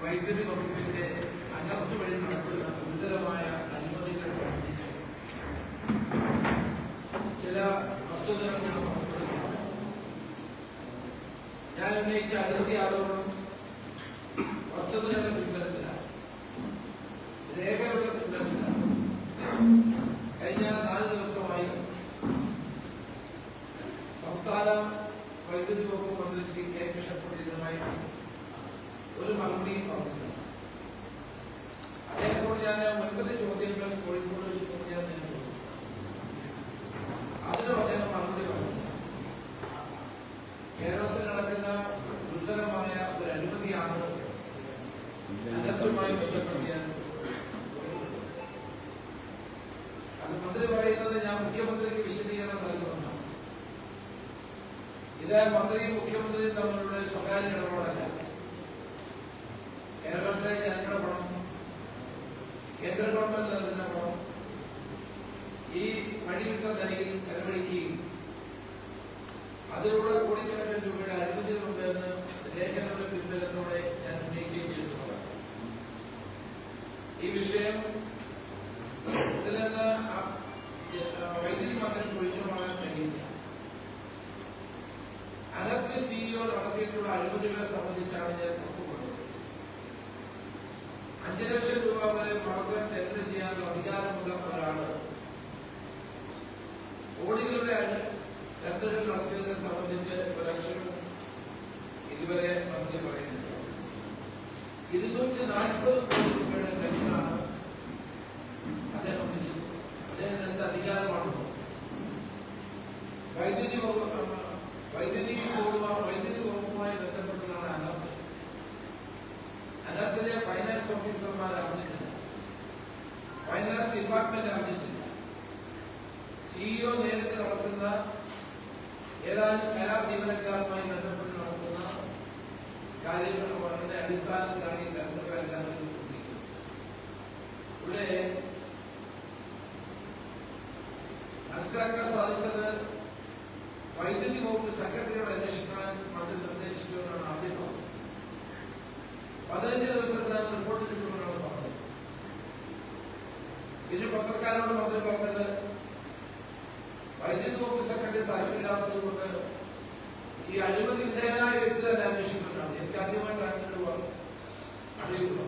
വൈദ്യുതി വകുപ്പിന്റെ അനർട്ട് വഴി നടത്തുന്ന ഗുരുതരമായ അഴിമതികളെ സംബന്ധിച്ച് ചില വസ്തുതകൾ ഞാൻ പുറത്തുവിടുകയാണ്. ഞാൻ ഉന്നയിച്ച ആരോപണം വസ്തുതകളുടെ പിൻബലത്തിലാണ് രേഖകളുടെ പിൻബലത്തിലാണ് കഴിഞ്ഞ നാല് ദിവസമായി സംസ്ഥാന വൈദ്യുതി വകുപ്പ് മന്ത്രി ശ്രീ കെ കൃഷ്ണൻകുട്ടി ഇതുമായി ഒരു മറുപടിയും പറഞ്ഞില്ല അദ്ദേഹത്തോട് ഞാൻ ഒൻപത് ചോദ്യങ്ങൾ കോഴിക്കോട് വെച്ച് ഞാൻ തന്നെ ചോദിച്ചു അതിനും അദ്ദേഹം മറുപടി പറഞ്ഞു കേരളത്തിൽ നടക്കുന്ന ഗുരുതരമായ ഒരു അഴിമതിയാണ് അനന്തമായി ബന്ധപ്പെട്ട് ഞാൻ അത് മന്ത്രി പറയുന്നത് ഞാൻ മുഖ്യമന്ത്രിക്ക് വിശദീകരണം നൽകുമെന്നാണ് ഇത് മന്ത്രിയും മുഖ്യമന്ത്രിയും തമ്മിലുള്ള സ്വകാര്യ ഇടപാടല്ല കേരളത്തിലെ ജനങ്ങളുടെ പണം കേന്ദ്ര ഗവൺമെന്റ് നൽകുന്ന പണം ഈ വഴിവിട്ട നിലയിൽ ചെലവഴിക്കുകയും അതിലൂടെ കോടിക്കണക്കിന് രൂപയുടെ അഴിമതികളുണ്ട് എന്ന് ലേഖനങ്ങളുടെ പിൻബലത്തോടെ ഞാൻ ഉന്നയിക്കുകയും ചെയ്തിട്ടുള്ളതാണ് ഈ വിഷയം ഇതിൽ നിന്ന് ആ- ആ വൈദ്യുതി മന്ത്രി ഒഴിഞ്ഞു മാറാൻ കഴിയില്ല അനർട്ട് സിഇഒ അഴിമതികളെ സംബന്ധിച്ചാണ് ഞാൻ പുറത്തുകൊണ്ടത് അഞ്ചു ലക്ഷം മനസ്സിലാക്കാൻ സാധിച്ചത് വൈദ്യുതി വകുപ്പ് സെക്രട്ടറിയോട് അന്വേഷിക്കാൻ മന്ത്രി നിർദ്ദേശിക്കുമെന്നാണ് ആദ്യം പറഞ്ഞത്. പതിനഞ്ച് ദിവസത്തിനകം റിപ്പോർട്ട് കിട്ടുമെന്നാണ് പറഞ്ഞത്. പിന്നെ പത്രക്കാരോട് മന്ത്രി പറഞ്ഞത് വൈദ്യുതി വകുപ്പ് സെക്രട്ടറി സ്ഥലമില്ലാത്തത് ഈ അനുമതി വിധേയനായ വ്യക്തി തന്നെ അന്വേഷിക്കുന്നുണ്ടാണ് എനിക്ക് ആദ്യമായിട്ടാണ് അറിയുന്നത്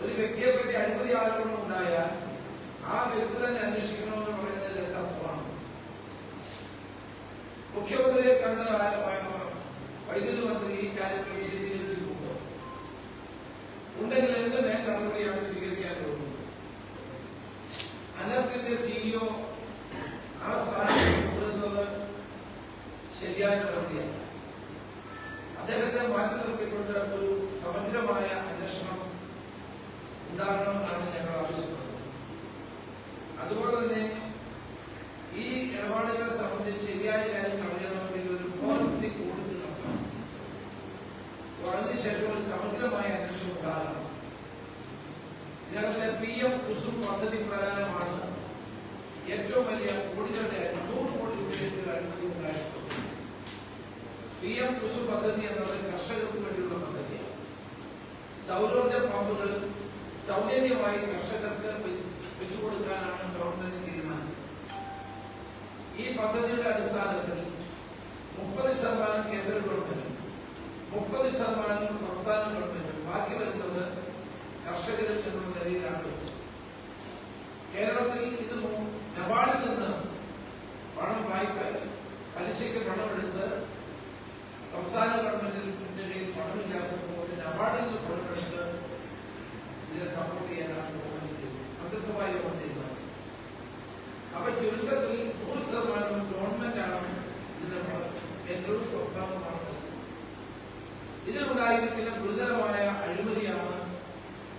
ഒരു വ്യക്തിയെ പറ്റി അനുമതി ആരോപണം ഉണ്ടായാൽ ആ വിരുദ്ധ തന്നെ അന്വേഷിക്കണമെന്ന് പറയുന്നതിൽ എന്താ അർത്ഥമാണ്. മുഖ്യമന്ത്രിയെ കണ്ട് വൈദ്യുതി മന്ത്രി ഈ കാര്യങ്ങൾ വിശദീകരിച്ചിട്ടുണ്ടോ ഉണ്ടെങ്കിൽ എന്ത് മേൽ നടപടിയാണ് സ്വീകരിക്കാൻ പോകുന്നത്? അനർത്തിന്റെ സിഇഒ ആ സ്ഥാനത്ത് തുടരുന്നത് ശരിയായ നടപടിയല്ല അദ്ദേഹത്തെ മാറ്റി നിർത്തിക്കൊണ്ട് ഒരു സമഗ്രമായ അന്വേഷണം ഉണ്ടാകണമെന്നാണ് ഞങ്ങൾ ആവശ്യപ്പെടുന്നത് അതുപോലെ തന്നെ ഈ ഇടപാടുകളെ സംബന്ധിച്ച് ശരിയായ കാര്യം അറിയണമെങ്കിൽ ഒരു ഫോറൻസിക് ഓഡിറ്റ് നടത്തണം അതിനുശേഷം ഒരു സമഗ്രമായ അന്വേഷണം ഉണ്ടാകണം ഇതിനകത്തെ പി എം കുസും പദ്ധതി പ്രകാരമാണ് ഏറ്റവും വലിയ കോടികളുടെ നൂറ് കോടി രൂപയുടെ അഴിമതി ഉണ്ടായിട്ടുള്ളത് കുസും പദ്ധതി എന്നത് കർഷകർക്ക് വേണ്ടിയുള്ള പദ്ധതിയാണ്. സൗരോർജ പമ്പുകൾ സൗജന്യമായി കർഷകർക്ക് വെച്ചുകൊടുക്കാനാണ് വെച്ചു കൊടുക്കാനാണ് ഗവൺമെന്റ് തീരുമാനിച്ചത്. ഈ പദ്ധതിയുടെ അടിസ്ഥാനത്തിൽ മുപ്പത് ശതമാനം കേന്ദ്ര ഗവൺമെന്റും മുപ്പത് ശതമാനം സംസ്ഥാന ഗവൺമെന്റും ബാക്കി വരുന്നത് കർഷകരിൽ എന്നുള്ള നിലയിലാണ് കേരളത്തിൽ ഇത് നെപാളിൽ നിന്ന് പണം വായ്പ പലിശയ്ക്ക് പണമെടുത്ത് സംസ്ഥാന ഗവൺമെന്റിൽ കയ്യിൽ പണമില്ലാത്തപ്പോൾ അവാർഡിൽ നിന്ന് പണമെടുത്ത് ഇതിനെ സപ്പോർട്ട് ചെയ്യാനാണ് ഗവൺമെന്റ് മന്ത്രിസഭാ യോഗം തീരുമാനിച്ചത് അപ്പൊ ചുരുക്കത്തിൽ നൂറ് ശതമാനം ഗവൺമെന്റ് ആണ് ഇതിന്റെ പണം സ്വപ്നമാണ് ഇതിലുണ്ടായിരിക്കുന്ന ഗുരുതരമായ അഴിമതിയാണ്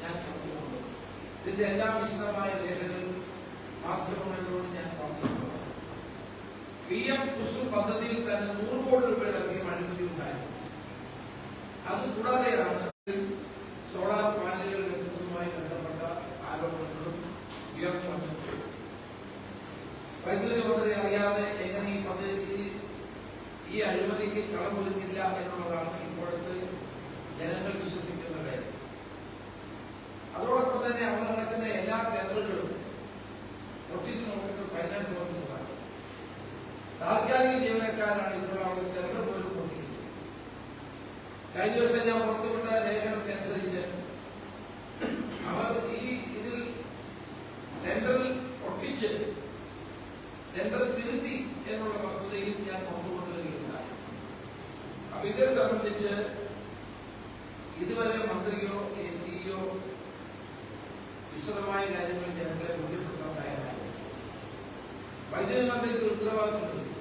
ഞാൻ ചോദിക്കുന്നത് ഇതിന്റെ എല്ലാ വിശദമായ രേഖകളും മാധ്യമങ്ങളിലൂടെ ഞാൻ പി എം കുസു പദ്ധതിയിൽ തന്നെ നൂറ് കോടി രൂപയിലധികം അഴിമതി ഉണ്ടായിരുന്നു അത് ജീവനക്കാരാണ് ഇപ്പോൾ അവിടെ ചെന്ന് പോയിക്കൊണ്ടിരിക്കുന്നത് കഴിഞ്ഞ ദിവസം ഞാൻ പുറത്തുവിട്ട ലേഖനത്തിനനുസരിച്ച് അവർ ഈ ഇതിൽ ടെൻഡറിൽ ഒട്ടിച്ച് ടെൻഡർ തിരുത്തി എന്നുള്ള വസ്തുതയിൽ ഞാൻ പുറത്തുകൊണ്ടുവരികയുണ്ടായി അപ്പൊ ഇതേ സംബന്ധിച്ച് ഇതുവരെ മന്ത്രിയോ എ സിഇഒ വിശദമായ കാര്യങ്ങൾ ജനങ്ങളെ ബോധ്യപ്പെടുത്താൻ തയ്യാറായി വൈദ്യുതി മന്ത്രിക്ക് ഉത്തരവാദിത്തമുണ്ട്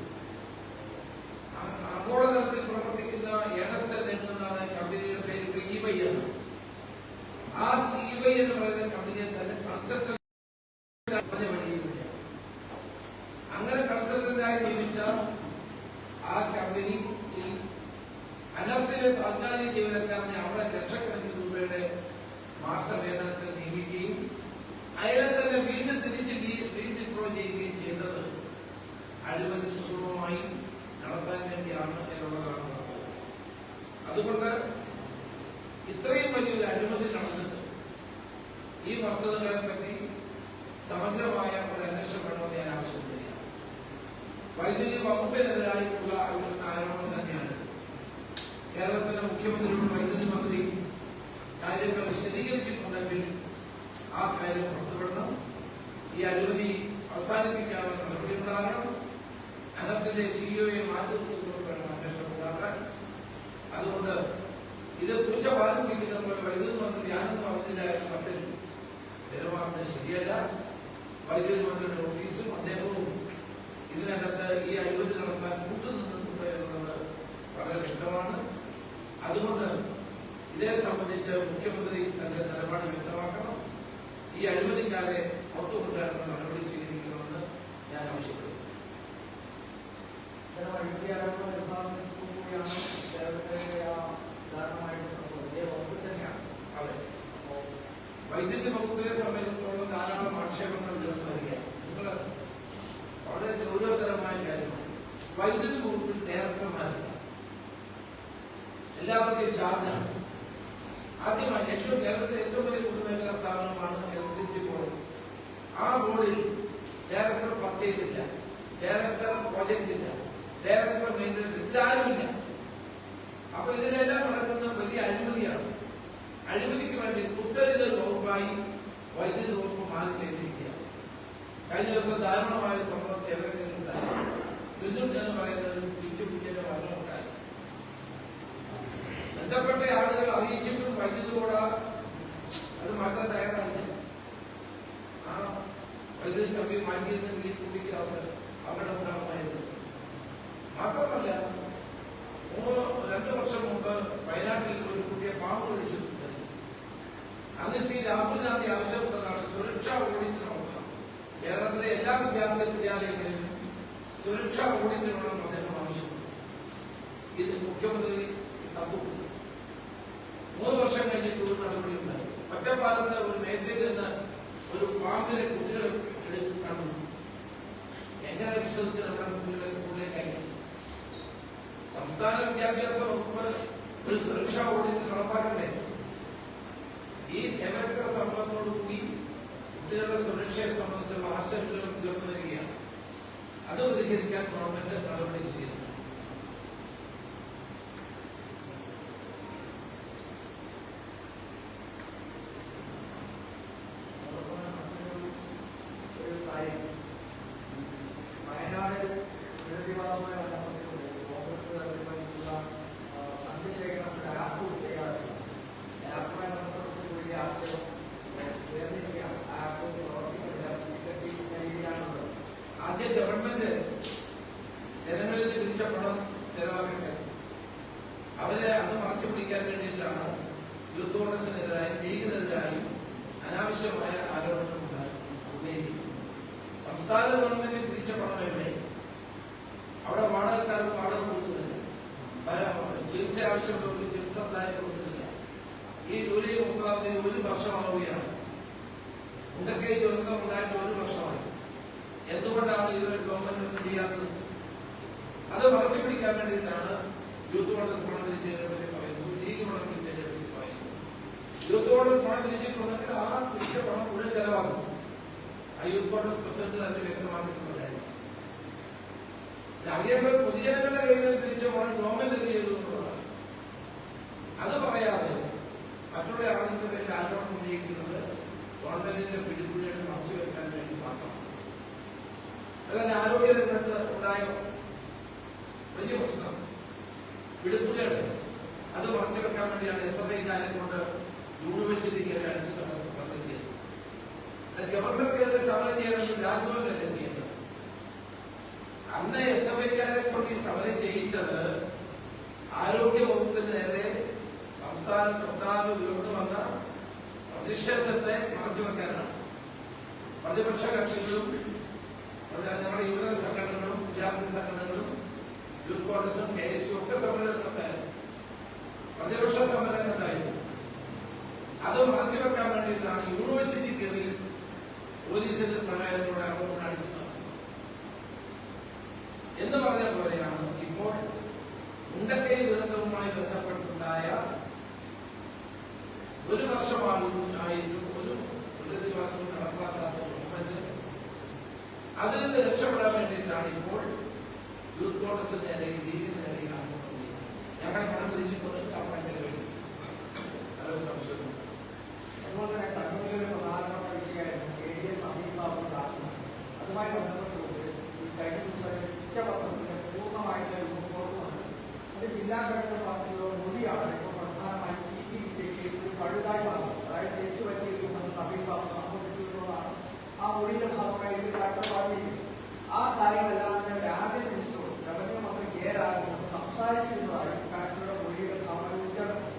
ആ കാര്യം പുറത്തുവിടണം ഈ അനുമതി അവസാനിപ്പിക്കാനുള്ള നടപടി ഉണ്ടാകണം. അനർട്ടിലെ സിഇഒയെ മാറ്റി നിർത്തിക്കൊണ്ട് വേണം അന്വേഷണം ഉണ്ടാക്കാൻ അതുകൊണ്ട് ഇത് പൂച്ച പാലിപ്പിക്കുന്ന പോലെ വൈദ്യുതി മന്ത്രി ആനന്ദ് മന്ത്രിയായ മട്ടിൽ പെരുമാറുന്നത് ശരിയല്ല. വൈദ്യുതി മന്ത്രിയുടെ ഓഫീസും അദ്ദേഹവും ഇതിനകത്ത് ഈ അനുമതി നടത്താൻ കൂട്ടുനിന്നിട്ടുണ്ട് എന്നുള്ളത് വളരെ വ്യക്തമാണ്. അതുകൊണ്ട് ഇതേ സംബന്ധിച്ച് മുഖ്യമന്ത്രി തന്റെ നിലപാട് വ്യക്തമാക്കണം. ഈ അനുമതിക്കാതെ പുറത്തു കൊണ്ടുവരുന്ന നടപടി സ്വീകരിക്കണമെന്ന് ഞാൻ ആവശ്യപ്പെടുന്നു. വൈദ്യുതി വകുപ്പിനെ സംബന്ധിച്ചിടത്തോളം ധാരാളം ആക്ഷേപങ്ങൾ ഉയർന്നു വരികയാണ്. നിങ്ങൾ വളരെ ഗൗരവതരമായ കാര്യമാണ്. വൈദ്യുതി വകുപ്പിൽ ഡയറക്ടർമാരില്ല എല്ലാവർക്കും ചാർജാണ്. ആദ്യമായി ഏറ്റവും കേരളത്തിലെ ഏറ്റവും വലിയ പൊതുമേഖലാ സ്ഥാപനമാണ് ആ ബോർഡിൽ ഡയറക്ടർ പർച്ചേസ് ഇല്ല. ഡയറക്ടർ പ്രോജക്റ്റ് ഇല്ല. ഡയറക്ടർ മെയിന്റനൻസ് ഇതാരുമില്ല. അപ്പൊ ഇതിനെല്ലാം നടക്കുന്ന വലിയ അഴിമതിയാണ്. അഴിമതിക്ക് വേണ്ടി കുത്തരിത വകുപ്പായി വൈദ്യുതി വകുപ്പ് മാറി കഴിഞ്ഞിരിക്കുകയാണ്. കഴിഞ്ഞ ദിവസം ദാരുണമായ സംഭവം കേരളത്തിൽ ഉണ്ടായി. എന്ന് പറയുന്നത് ഒരു പിച്ചുപിച്ചിന്റെ മരണമുണ്ടായി ബന്ധപ്പെട്ട ആളുകൾ അറിയിച്ചിട്ടും വൈദ്യുതി കൂടെ അത് മാറ്റാൻ തയ്യാറായില്ല ആ വൈദ്യുതി കമ്പി മാറ്റിയിരുന്നെങ്കിൽ ഈ കുട്ടിക്ക് അവസരം അപകടം ഉണ്ടാകുമായിരുന്നു മാത്രമല്ല മൂന്ന് രണ്ടു വർഷം മുമ്പ് വയനാട്ടിൽ ഒരു കുട്ടിയെ പാമ്പ് കടിച്ചിട്ടുണ്ട് അന്ന് ശ്രീ രാഹുൽ ഗാന്ധി ആവശ്യപ്പെട്ടതാണ് സുരക്ഷാ ഓഡിറ്റ് നടത്തണം കേരളത്തിലെ എല്ലാ വിദ്യാർത്ഥി വിദ്യാലയങ്ങളിലും സുരക്ഷാ ഓഡിറ്റ് വേണമെന്ന് അദ്ദേഹം ആവശ്യപ്പെട്ടു. ഇത് മുഖ്യമന്ത്രി തപ്പു. മൂന്ന് വർഷം കഴിഞ്ഞിട്ട് ഒരു നടപടി ഉണ്ടായി. ഒറ്റപ്പാലത്ത് ഒരു മേശയിൽ നിന്ന് ഒരു പാമ്പിനെ കുട്ടികൾ കണ്ടു എങ്ങനെ വിശ്വസിച്ച് നമ്മുടെ കുട്ടികളെ സ്കൂളിലേക്ക് അയക്കും സംസ്ഥാന വിദ്യാഭ്യാസ വകുപ്പ് ഒരു സുരക്ഷാ ഓഡിറ്റ് നടപ്പാക്കണ്ടേ? ഈ ജനക സംഭവത്തോടുകൂടി കുട്ടികളുടെ സുരക്ഷയെ സംബന്ധിച്ചുള്ള അത് പരിഹരിക്കാൻ ഗവൺമെന്റ് നടപടി സ്വീകരിക്കും അതോടൊപ്പം മറ്റൊരു ഒരു കാര്യം വയനാട് ദുരന്തബാധമായ ബന്ധപ്പെട്ടുകൊണ്ട് കോൺഗ്രസ് തീരുമാനിച്ചുള്ള അന്ത്യശേഖരണത്തിന് ആപ്പ് തയ്യാറാക്കി ആപ്പുമായി ബന്ധപ്പെട്ട് വലിയ ആക്ഷേപം ഉയർന്നിരിക്കുകയാണ് ആ ആപ്പ് പ്രവർത്തിക്കുന്നില്ല ടിക്കറ്റ് രീതിയിലാണുള്ളത് ആദ്യം ഗവൺമെന്റ് ജനങ്ങളിൽ നിന്ന് പിരിച്ച പണം ചെലവാക്കട്ടെ അവരെ അന്ന് മറച്ചു പിടിക്കാൻ വേണ്ടിയിട്ടാണ് യൂത്ത് കോൺഗ്രസിനെതിരായും ലീഗിനെതിരായും അനാവശ്യമായ ആരോപണം ഉണ്ടായി- ഉന്നയിക്കുന്നത് സംസ്ഥാന ഗവൺമെന്റ് പിരിച്ച പണം എവിടെ അവിടെ വാടകക്കാർക്ക് വാടക കൊടുക്കുന്നില്ല പല ചികിത്സ ആവശ്യമുള്ളവർക്ക് ചികിത്സ സഹായം കൊടുക്കുന്നില്ല ഈ ജൂലൈ മുപ്പതാം തീയതി ഒരു വർഷമാവുകയാണ് ഉണ്ടക്കൈ ദുരന്തം ഉണ്ടായിട്ട് ഒരു വർഷമായി എന്തുകൊണ്ടാണ് ഇതൊരു ഗവൺമെന്റ് ചെയ്യാത്തത് അത് മറച്ചു പിടിക്കാൻ വേണ്ടിയിട്ടാണ് യൂത്ത് കോൺഗ്രസ് പണം പറയുന്നു ലീഗ് പണം പറയുന്നു. യൂത്ത് കോൺഗ്രസ് പണം ആ തിരിച്ച പണം മുഴുവൻ ചെലവാകും. ആ യൂത്ത് കോൺഗ്രസ് പ്രസിഡന്റ് തന്നെ വ്യക്തമാക്കിയിട്ടുണ്ടായിരുന്നു. അറിയുമ്പോൾ പൊതുജനങ്ങളുടെ കയ്യിൽ തിരിച്ച ഗവൺമെന്റ് എന്ത് ചെയ്തു എന്നുള്ളതാണ്. അത് മനസ്സിലായോ വലിയ പ്രശ്നം വിടുപ്പുകയാണ് അത് വളർച്ച വെക്കാൻ വേണ്ടിയാണ് എസ് എഫ് ഐക്കാരെ കൊണ്ട് യൂണിവേഴ്സിറ്റി കയറി സമരം ചെയ്യുന്നത് ഗവർണർ കയറി സമരം ചെയ്യണമെന്ന് രാജ്ഭവനല്ലേ ചെയ്യുന്നത്? അന്ന് എസ് എഫ് ഐക്കാരെ കൊണ്ട് ഈ സമരം ചെയ്യിച്ചത് ആരോഗ്യ വകുപ്പിന് നേരെ സംസ്ഥാനത്തൊട്ടാകെ ഉയർന്നു വന്ന പ്രതിഷേധത്തെ മറച്ചു വെക്കാനാണ്. പ്രതിപക്ഷ കക്ഷികളും ഞങ്ങളുടെ യുവജന സംഘടന വിദ്യാർത്ഥി സംഘടനകളും യൂത്ത് കോൺഗ്രസും കെ എസ് യു ഒക്കെ സമരങ്ങളുണ്ടായിരുന്നു പ്രതിപക്ഷ സമരങ്ങളുണ്ടായിരുന്നു അത് മറച്ചു വെക്കാൻ വേണ്ടിയിട്ടാണ് യൂണിവേഴ്സിറ്റി കയറി പോലീസിന്റെ സഹായത്തോടെ ആക്രമണം അടിച്ചത് എന്ന് പറഞ്ഞ പോലെയാണ് ഇപ്പോൾ മുണ്ടക്കൈ ദുരന്തവുമായി ബന്ധപ്പെട്ടുണ്ടായ ഒരു വർഷമാകുന്നു ആയിട്ടും ഒരു പുനരധിവാസവും നടപ്പാക്കാത്ത ഗവൺമെന്റ് അതിൽ നിന്ന് രക്ഷപ്പെടാൻ വേണ്ടിയിട്ടാണ് ഇപ്പോൾ യൂത്ത് കോൺഗ്രസ് നേരെയും ലീഗിന് നേരെയും ആക്രമണം ചെയ്യുന്നത്. ഞങ്ങളെ പണം തിരിച്ചുകൊണ്ട് ഗവൺമെന്റിന് വേണ്ടി നല്ല സംശയം അതുപോലെ തന്നെ കണ്ണൂരിലെ പ്രധാനപ്പെട്ട വിഷയമായിരുന്നു കെ ഡി എം അഭിഭാവം അതുമായി ബന്ധപ്പെട്ടുകൊണ്ട് ഈ കഴിഞ്ഞ ദിവസം കുറ്റപത്രത്തിന് പൂർണമായിട്ട് റിപ്പോർട്ട് വന്നു അത് ജില്ലാ സെക്രട്ടറി പറഞ്ഞത് മൊഴിയാണ് ഇപ്പോൾ പ്രധാനമായും ഈ ടി വിജയ്ക്ക് ഒരു പഴുതായി വന്നത്. അതായത് തെറ്റ് പറ്റിയിരിക്കുമെന്ന് അഭിഭാവം സംഭവിച്ചിട്ടുള്ളതാണ് ആ മൊഴിയുടെ ഭാഗമായി ഒരു കാഴ്ചപ്പാടിൽ ആ കാര്യങ്ങളെല്ലാം തന്നെ രാജ്യ മിനിസ്റ്ററും റവന്യൂ മന്ത്രി കെ രാജനും സംസാരിച്ചിരുന്നതായി കലക്ടറുടെ മൊഴിയുടെ ഭാഗമായി ഉച്ചടക്കം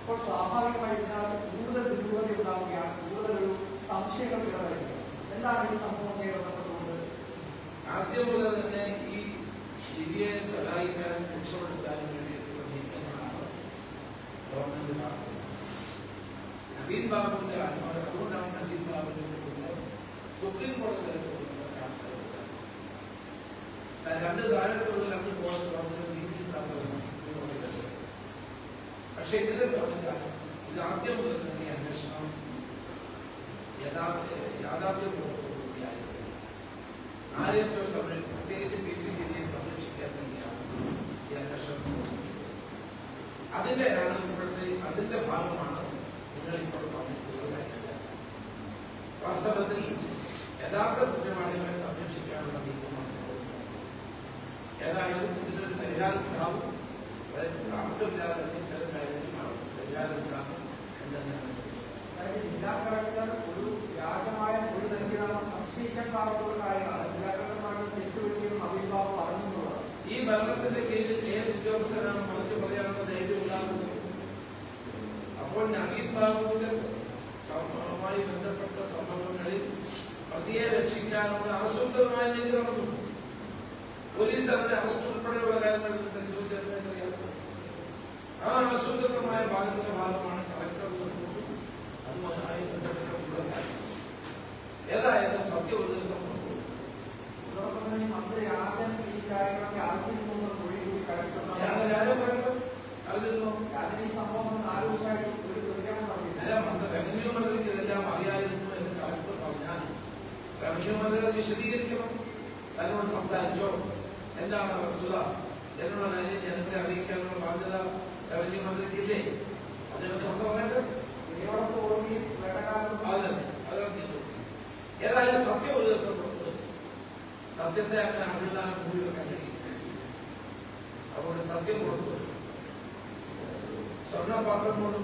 അപ്പോൾ സ്വാഭാവികമായി ഇതിനകത്ത് കൂടുതൽ ദുരൂഹത ഉണ്ടാവുകയാണ് കൂടുതലൊരു സംശയങ്ങൾ ഇടവരുന്നത് എന്താണ് ഈ സംഭവത്തെ ബന്ധപ്പെട്ടുകൊണ്ട്? ആദ്യം മുതൽ തന്നെ ഈ ലിബിയയെ സഹായിക്കാൻ രക്ഷപ്പെടുത്താൻ വേണ്ടിയിട്ടുള്ള കുടുംബം സുപ്രീം കോടതി വരെ പോകുന്നത് ട്രാൻസ്ഫർ ചെയ്തത്. ആ രണ്ട് താഴത്തുള്ള രണ്ട് പോകുന്ന ഗവൺമെന്റ് നീതി പ്രാപ്തമാണ് പക്ഷെ ഇതിനെ സംബന്ധിച്ചാണ് ഇത് ആദ്യം മുതൽ തന്നെ ഈ അന്വേഷണം യഥാർത്ഥ യാഥാർത്ഥ്യത്തോടുകൂടിയായിരുന്നു ആരെയൊക്കെ ബാബുവിന്റെ സംഭവവുമായി ബന്ധപ്പെട്ട സംഭവങ്ങളിൽ പ്രതിയെ രക്ഷിക്കാനുള്ള ആസൂത്രിതമായ നടന്നു പോലീസ് അവരെ അറസ്റ്റ് ഉൾപ്പെടെയുള്ള കാര്യങ്ങൾ പരിശോധിച്ചറിയാം ആ ആസൂത്രിതമായ ഭാഗത്തിന്റെ ഭാഗമാണ് കളക്ടർ റിപ്പോർട്ടും അതുമായി ബന്ധപ്പെട്ടുള്ള കാര്യം ഏതായാലും സത്യം ഒരു ദിവസം പുറത്തു വരും. അതോടൊപ്പം തന്നെ ഈ മന്ത്രി രാജൻ ഈ കാര്യങ്ങളൊക്കെ അറിഞ്ഞിരുന്നു മൊഴി കൂടി ഞാൻ കളക്ടർ കാര്യം പറയുന്നത് അതിരുന്നു രാജൻ ഈ സംഭവം നാല് ദിവസമായിട്ട് ഒരു പ്രതികരണം നടത്തിയില്ല അല്ല മന്ത്രി റവന്യൂ മന്ത്രിക്ക് ഇതെല്ലാം അറിയായിരുന്നു എന്ന് കളക്ടർ പറഞ്ഞാൽ റവന്യൂ മന്ത്രി അത് വിശദീകരിക്കണം അതിനോട് സംസാരിച്ചോ എന്താണ് വസ്തുത എന്നുള്ള കാര്യം ജനങ്ങളെ അറിയിക്കാനുള്ള ബാധ്യത റവന്യൂ മന്ത്രിക്ക് ഇല്ലേ അതിനെ തുറന്നു പറഞ്ഞിട്ട് ഇതിനോടൊപ്പം ഓടി വേട്ടക്കാരൻ അത് തന്നെ അതാണ് ചെയ്തു ഏതായാലും സത്യം ഒരു ദിവസം പുറത്തു വരും. സത്യത്തെ അങ്ങനെ അഭിലാഷം കൂടി വെക്കാൻ അതുകൊണ്ട് സത്യം കൊടുത്തു സ്വർണപാത്രം കൊണ്ട്